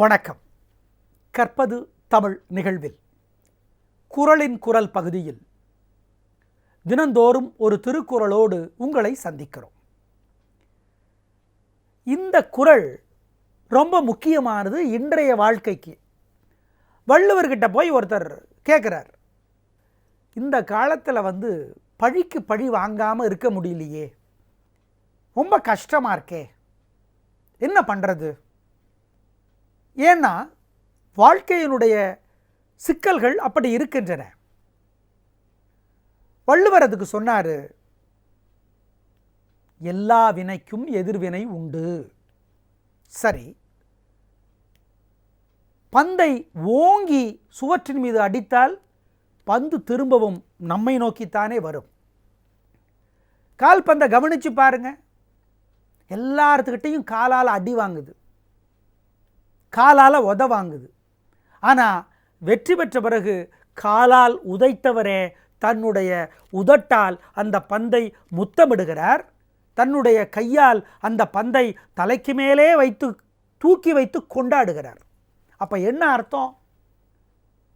வணக்கம். கற்பது தமிழ் நிகழ்வில். குரலின் குரல் பகுதியில் தினந்தோறும் ஒரு திருக்குறளோடு உங்களை சந்திக்கிறோம். இந்த குரல் ரொம்ப முக்கியமானது இன்றைய வாழ்க்கைக்கு. வள்ளுவர்கிட்ட போய் ஒருத்தர் கேட்குறார் இந்த காலத்தில் வந்து பழிக்கு பழி வாங்காமல் இருக்க முடியலையே. ரொம்ப கஷ்டமாக இருக்கே. என்ன பண்ணுறது ஏன்னா வாழ்க்கையினுடைய சிக்கல்கள் அப்படி இருக்கின்றன. வள்ளுவர் அதுக்கு சொன்னார் எல்லா வினைக்கும் எதிர்வினை உண்டு. சரி. பந்தை ஓங்கி சுவற்றின் மீது அடித்தால் பந்து திரும்பவும் நம்மை நோக்கித்தானே வரும். கால்பந்தை கவனிச்சு பாருங்கள் எல்லாத்துக்கிட்டேயும் காலால் அடி வாங்குது. காலால் உத வாங்குது. ஆனால் வெற்றி பெற்ற பிறகு காலால் உதைத்தவரே தன்னுடைய உதட்டால் அந்த பந்தை முத்தமிடுகிறார். தன்னுடைய கையால் அந்த பந்தை தலைக்கு மேலே வைத்து தூக்கி வைத்து கொண்டாடுகிறார். அப்போ என்ன அர்த்தம்?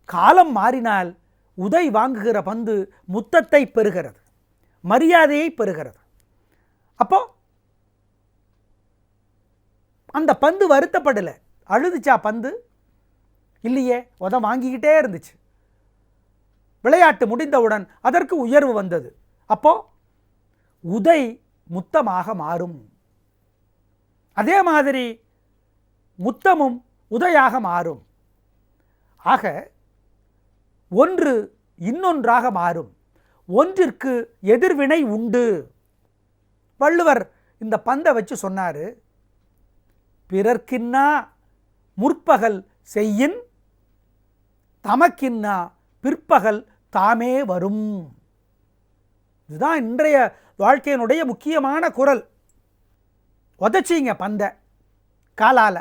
காலம் மாறினால் உதை வாங்குகிற பந்து முத்தத்தை பெறுகிறது மரியாதையை பெறுகிறது. அப்போ அந்த பந்து வருத்தப்படலை. அழுதுச்சா பந்து? இல்லையே உத வாங்கிக்கிட்டே இருந்துச்சு. விளையாட்டு முடிந்தவுடன் அதற்கு உயர்வு வந்தது. அப்போ உதை முத்தமாக மாறும். அதே மாதிரி முத்தமும் உதையாக மாறும். ஆக ஒன்று இன்னொன்றாக மாறும். ஒன்றிற்கு எதிர்வினை உண்டு. வள்ளுவர் இந்த பந்தை வச்சு சொன்னார் பிறர்க்கின்னா முற்பகல் செய்யின் தமக்கின்னா பிற்பகல் தாமே வரும். இதுதான் இன்றைய வாழ்க்கையினுடைய முக்கியமான குரல். உதச்சிங்க பந்த காலால்.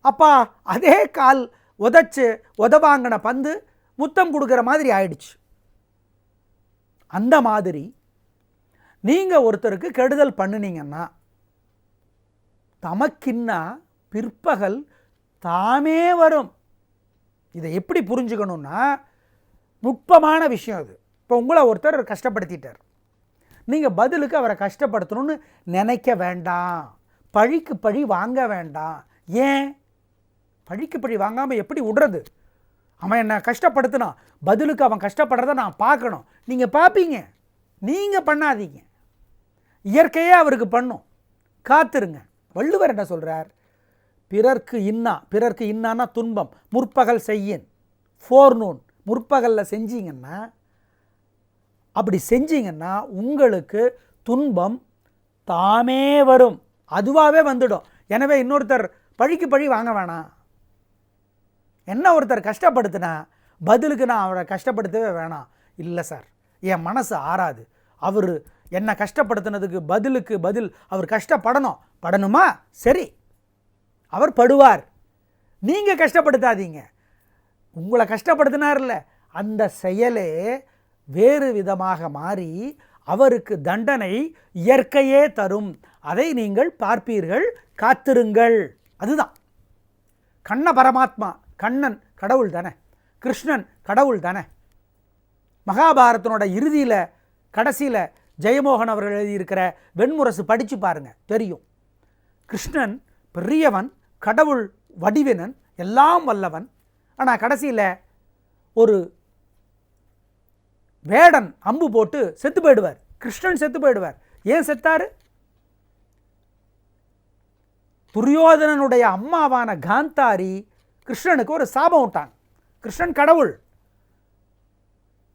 அப்பா அதே கால் உதச்சு உதவாங்கின பந்து முத்தம் கொடுக்குற மாதிரி ஆயிடுச்சு. அந்த மாதிரி நீங்கள் ஒருத்தருக்கு கெடுதல் பண்ணினீங்கன்னா தமக்கின்னா பிற்பகல் தாமே வரும். இதை எப்படி புரிஞ்சுக்கணுன்னா நுட்பமான விஷயம் அது. இப்போ உங்களை ஒருத்தர் கஷ்டப்படுத்திட்டார். நீங்கள் பதிலுக்கு அவரை கஷ்டப்படுத்தணும்னு நினைக்க வேண்டாம். பழிக்கு பழி வாங்க வேண்டாம். ஏன்? பழிக்கு பழி வாங்காமல் எப்படி விடுறது? அவன் என்னை கஷ்டப்படுத்தினான். பதிலுக்கு அவன் கஷ்டப்படுறத நான் பார்க்கணும். நீங்கள் பார்ப்பீங்க. நீங்கள் பண்ணாதீங்க. இயற்கையே அவருக்கு பண்ணும். காத்துருங்க. வள்ளுவர் என்ன சொல்கிறார் பிறர்க்கு இன்னா பிறர்க்கு இன்னான்னா துன்பம் முற்பகல் செய்யின் ஃபோர்நூன் முற்பகலில் செஞ்சீங்கன்னா அப்படி செஞ்சீங்கன்னா உங்களுக்கு துன்பம் தாமே வரும். அதுவாகவே வந்துடும். எனவே இன்னொருத்தர் பழிக்கு பழி வாங்க வேணாம் என்ன ஒருத்தர் கஷ்டப்படுத்தினா பதிலுக்கு நான் அவரை கஷ்டப்படுத்தவே வேணாம். இல்லை சார் என் மனசு ஆறாது. அவர் என்னை கஷ்டப்படுத்தினதுக்கு பதிலுக்கு பதில் அவர் கஷ்டப்படணும். படணுமா? சரி. அவர் படுவார். நீங்கள் கஷ்டப்படுத்தாதீங்க. உங்களை கஷ்டப்படுத்தினார்ல. அந்த செயலே வேறு விதமாக மாறி அவருக்கு தண்டனை இயற்கையே தரும். அதை நீங்கள் பார்ப்பீர்கள். காத்திருங்கள். அதுதான். கண்ண பரமாத்மா கண்ணன் கடவுள் தானே. கிருஷ்ணன் கடவுள் தானே. மகாபாரதனோட இறுதியில் கடைசியில் ஜெயமோகன் அவர்கள் எழுதியிருக்கிற வெண்முரசு படித்து பாருங்கள் தெரியும். கிருஷ்ணன் பெரியவன் கடவுள் வடிவினன் எல்லாம் வல்லவன். ஆனால் கடைசியில் ஒரு வேடன் அம்பு போட்டு செத்து போயிடுவார். கிருஷ்ணன் செத்து போயிடுவார். ஏன் செத்தார்? துரியோதனனுடைய அம்மாவான காந்தாரி கிருஷ்ணனுக்கு ஒரு சாபம் விட்டான் கிருஷ்ணன் கடவுள்.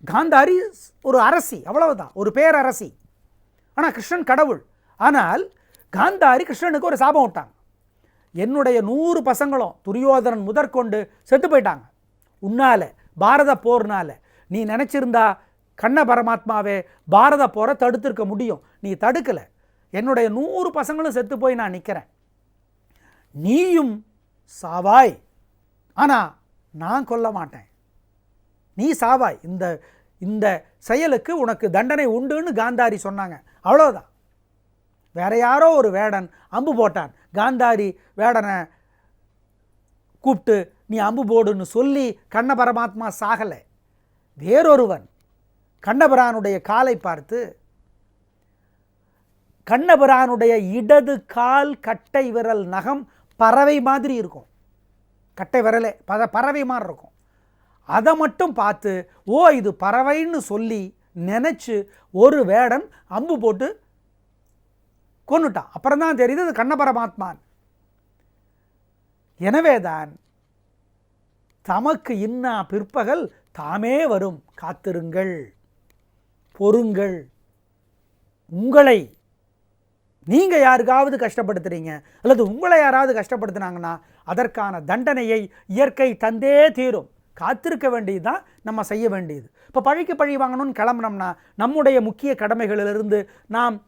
காந்தாரி ஒரு அரசி அவ்வளவுதான். ஒரு பேரரசி. ஆனால் கிருஷ்ணன் கடவுள். ஆனால் காந்தாரி கிருஷ்ணனுக்கு ஒரு சாபம் விட்டாங்க. என்னுடைய நூறு பசங்களும் துரியோதனன் முதற்கொண்டு செத்து போயிட்டாங்க. உன்னால பாரத போர்னால. நீ நினச்சிருந்தா கண்ண பரமாத்மாவே பாரத போரை தடுத்திருக்க முடியும். நீ தடுக்கலை. என்னுடைய நூறு பசங்களும் செத்து போய் நான் நிற்கிறேன் நீயும் சாவாய். ஆனால் நான் கொல்ல மாட்டேன். நீ சாவாய். இந்த இந்த செயலுக்கு உனக்கு தண்டனை உண்டுன்னு காந்தாரி சொன்னாங்க. அவ்வளோதான் வேற யாரோ ஒரு வேடன் அம்பு போட்டான். காந்தாரி வேடனை கூப்பிட்டு நீ அம்பு போடுன்னு சொல்லி கண்ண பரமாத்மா சாகலை. வேறொருவன் கண்ணபிரானுடைய காலை பார்த்து கண்ணபிரானுடைய இடது கால் கட்டை விரல் நகம் பறவை மாதிரி இருக்கும். கட்டை விரலே பத பறவை மாதிரி இருக்கும். அதை மட்டும் பார்த்து ஓ இது பறவைன்னு சொல்லி நினச்சி ஒரு வேடன் அம்பு போட்டு கொன்னுட்டான். அப்புறம் தான் தெரியுது அது கண்ண பரமாத்மான். எனவேதான் தமக்கு இன்னா பிற்பகல் தாமே வரும். காத்திருங்கள் பொறுங்கள். உங்களை நீங்கள் யாருக்காவது கஷ்டப்படுத்துறீங்க அல்லது உங்களை யாராவது கஷ்டப்படுத்துனாங்கன்னா அதற்கான தண்டனையை இயற்கை தந்தே தீரும். காத்திருக்க வேண்டியது தான் நம்ம செய்ய வேண்டியது. இப்போ பழிக்கு பழி வாங்கணும்னு கிளம்புனோம்னா நம்முடைய முக்கிய கடமைகளிலிருந்து நாம்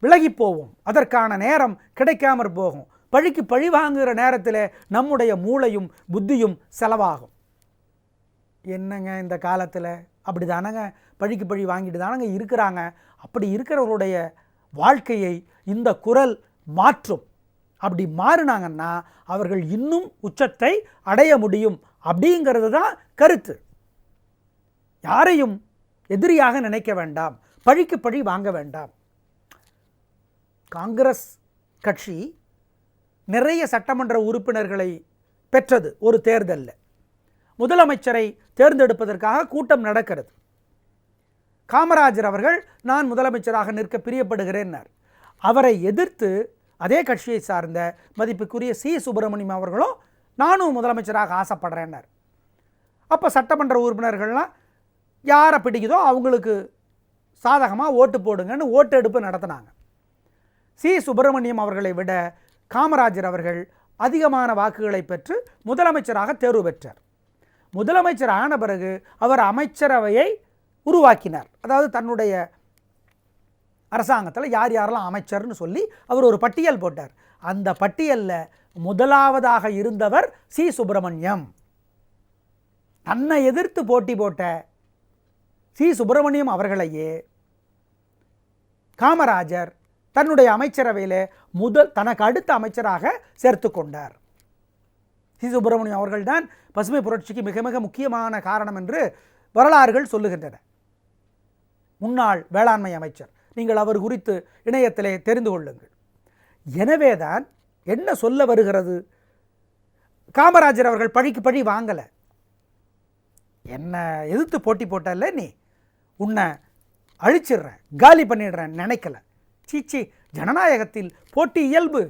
விலகி போவோம். அதற்கான நேரம் கிடைக்காமற் போகும். பழிக்கு பழி வாங்குகிற நேரத்தில் நம்முடைய மூளையும் புத்தியும் செலவாகும். என்னங்க இந்த காலத்தில்? அப்படி தானங்க பழிக்கு பழி வாங்கிட்டு தானங்க இருக்கிறாங்க. அப்படி இருக்கிறவருடைய வாழ்க்கையை இந்த குரல் மாற்றும். அப்படி மாறினாங்கன்னா அவர்கள் இன்னும் உச்சத்தை அடைய முடியும். அப்படிங்கிறது தான் கருத்து. யாரையும் எதிரியாக நினைக்க வேண்டாம். பழிக்கு பழி வாங்க வேண்டாம். காங்கிரஸ் கட்சி நிறைய சட்டமன்ற உறுப்பினர்களை பெற்றது ஒரு தேர்தலில். முதலமைச்சரை தேர்ந்தெடுப்பதற்காக கூட்டம் நடக்கிறது. காமராஜர் அவர்கள் நான் முதலமைச்சராக நிற்க பிரியப்படுகிறேன்னார். அவரை எதிர்த்து அதே கட்சியை சார்ந்த மதிப்புக்குரிய சி. சுப்பிரமணியம் அவர்களும் நானும் முதலமைச்சராக ஆசைப்படுறேன்னார். அப்போ சட்டமன்ற உறுப்பினர்கள்லாம் யாரை பிடிக்குதோ அவங்களுக்கு சாதகமாக ஓட்டு போடுங்கன்னு ஓட்டெடுப்பு நடத்தினாங்க. சி. சுப்பிரமணியம் அவர்களை விட காமராஜர் அவர்கள் அதிகமான வாக்குகளை பெற்று முதலமைச்சராக தேர்வு பெற்றார். முதலமைச்சர் ஆன பிறகு அவர் அமைச்சரவையை உருவாக்கினார். அதாவது தன்னுடைய அரசாங்கத்தில் யார் யாரெல்லாம் அமைச்சர்னு சொல்லி அவர் ஒரு பட்டியல் போட்டார். அந்த பட்டியலில் முதலாவதாக இருந்தவர் சி. சுப்பிரமணியம். தன்னை எதிர்த்து போட்டி போட்ட சி. சுப்பிரமணியம் அவர்களையே காமராஜர் தன்னுடைய அமைச்சரவையில் முதல் தனக்கு அடுத்த அமைச்சராக சேர்த்து கொண்டார். சி. சுப்பிரமணியம் அவர்கள்தான் பசுமை புரட்சிக்கு மிக மிக முக்கியமான காரணம் என்று வரலாறுகள் சொல்லுகின்றன. முன்னாள் வேளாண்மை அமைச்சர். நீங்கள் அவர் குறித்து இணையத்திலே தெரிந்து கொள்ளுங்கள். எனவேதான் என்ன சொல்ல வருகிறது? காமராஜர் அவர்கள் பழிக்கு பழி வாங்கலை. என்ன எதிர்த்து போட்டி போட்டல நீ? உன்னை அழிச்சிடுறேன் காலி பண்ணிடுறேன் நினைக்கல. சீச்சி ஜனநாயகத்தில் போட்டி இயல்பு.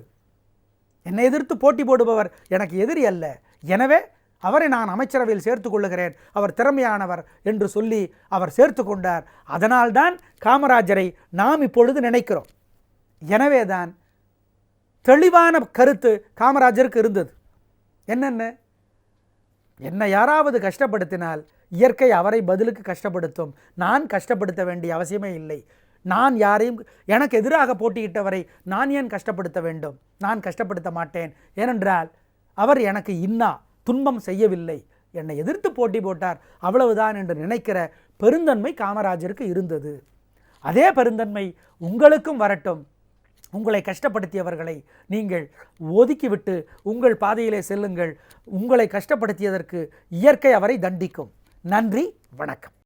என்னை எதிர்த்து போட்டி போடுபவர் எனக்கு எதிரி அல்ல. எனவே அவரை நான் அமைச்சரவையில் சேர்த்து கொள்ளுகிறேன். அவர் திறமையானவர் என்று சொல்லி அவர் சேர்த்து கொண்டார். அதனால்தான் காமராஜரை நாம் இப்பொழுது நினைக்கிறோம். எனவே தான் தெளிவான கருத்து காமராஜருக்கு இருந்தது. என்னென்ன? என்னை யாராவது கஷ்டப்படுத்தினால் இயற்கை அவரை பதிலுக்கு கஷ்டப்படுத்தும். நான் கஷ்டப்படுத்த வேண்டிய அவசியமே இல்லை. நான் யாரையும் எனக்கு எதிராக போட்டியிட்டவரை நான் ஏன் கஷ்டப்படுத்த வேண்டும்? நான் கஷ்டப்படுத்த மாட்டேன். ஏனென்றால் அவர் எனக்கு இன்னா. துன்பம் செய்யவில்லை. என்னை எதிர்த்து போட்டி போட்டார். அவ்வளவுதான் என்று நினைக்கிற பெருந்தன்மை காமராஜருக்கு இருந்தது. அதே பெருந்தன்மை உங்களுக்கும் வரட்டும். உங்களை கஷ்டப்படுத்தியவர்களை நீங்கள் ஒதுக்கிவிட்டு உங்கள் பாதையிலே செல்லுங்கள். உங்களை கஷ்டப்படுத்தியதற்கு இயற்கை அவரை தண்டிக்கும். நன்றி வணக்கம்.